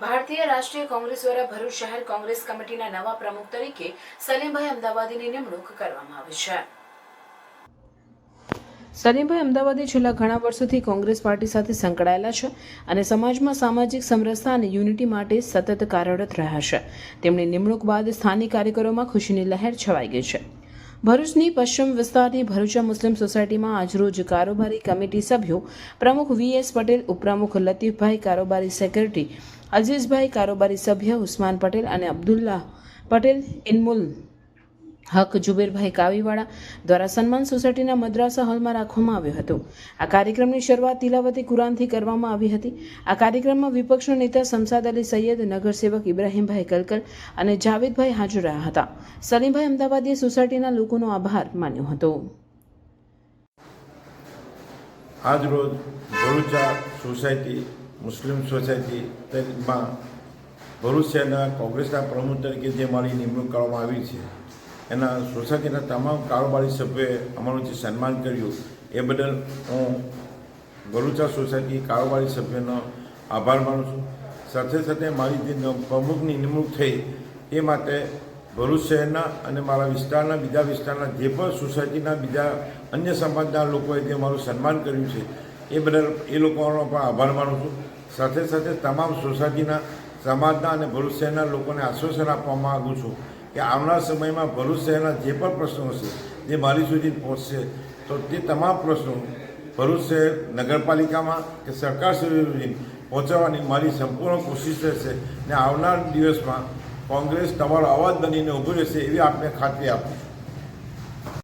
ભારતીય રાષ્ટ્રીય કોંગ્રેસ દ્વારા ભરૂચ શહેર કોંગ્રેસ કમિટીના નવા પ્રમુખ તરીકે સલીમભાઈ અમદાવાદીની નિમણૂક કરવામાં આવી છે. સલીમભાઈ અમદાવાદી છેલ્લા ઘણા વર્ષોથી કોંગ્રેસ પાર્ટી સાથે સંકળાયેલા છે અને સમાજમાં સામાજિક સમરસતા અને યુનિટી માટે સતત કાર્યરત રહ્યા છે. તેમની નિમણૂક બાદ સ્થાનિક કાર્યકરોમાં ખુશીની લહેર છવાઈ ગઈ છે. ભરૂચની પશ્ચિમ વિસ્તારની ભરૂચા મુસ્લિમ સોસાયટીમાં આજરોજ કારોબારી કમિટી સભ્યો પ્રમુખ વી એસ પટેલ, ઉપપ્રમુખ લતીફભાઈ કારોબારી સેક્રેટરી અઝીઝભાઈ કારોબારી સભ્ય ઉસ્માન પટેલ અને અબ્દુલ્લા પટેલ, ઇનમુલ હક જુબેરભાઈ કાવીવાળા દ્વારા સન્માન સોસાયટીના મદ્રાસા હોલમાં રાખવામાં આવ્યો હતો. આ કાર્યક્રમની શરૂઆત તિલાવતી કુરાનથી કરવામાં આવી હતી. આ કાર્યક્રમમાં વિપક્ષના નેતા સમસાદ અલી સૈયદ, નગરસેવક ઇબ્રાહીમભાઈ કલકલ અને જાવેદભાઈ હાજર રહ્યા હતા. સલીમભાઈ અમદાવાદીએ સોસાયટીના લોકોનો આભાર માન્યો હતો. આજરોજ ભરૂચા સોસાયટી, મુસ્લિમ સોસાયટીમાં ભરૂચ શહેરના કોંગ્રેસના પ્રમુખ તરીકે જે મારી નિમણૂક કરવામાં આવી છે એના સોસાયટીના તમામ કારોબારી સભ્યોએ અમારું જે સન્માન કર્યું, એ બદલ હું ભરૂચા સોસાયટી કારોબારી સભ્યનો આભાર માનું છું. સાથે સાથે મારી જે પ્રમુખની નિમણૂક થઈ, એ માટે ભરૂચ શહેરના અને મારા વિસ્તારના, બીજા વિસ્તારના જે પણ સોસાયટીના, બીજા અન્ય સમાજના લોકોએ જે મારું સન્માન કર્યું છે, એ બદલ એ લોકોનો પણ આભાર માનું છું. સાથે સાથે તમામ સોસાયટીના, સમાજના અને ભરૂચ શહેરના લોકોને આશ્વાસન આપવા માગું છું. કે આવનાર સમયમાં ભરૂચ શહેરના જે પણ પ્રશ્નો હશે, જે મારી સુધી પહોંચશે, તો તે તમામ પ્રશ્નો ભરૂચ શહેર નગરપાલિકામાં કે સરકાર સુધી પહોંચાડવાની મારી સંપૂર્ણ કોશિશ રહેશે ને આવનાર દિવસમાં કોંગ્રેસ તમારો અવાજ બનીને ઊભું રહેશે એવી આપને ખાતરી આપું. છું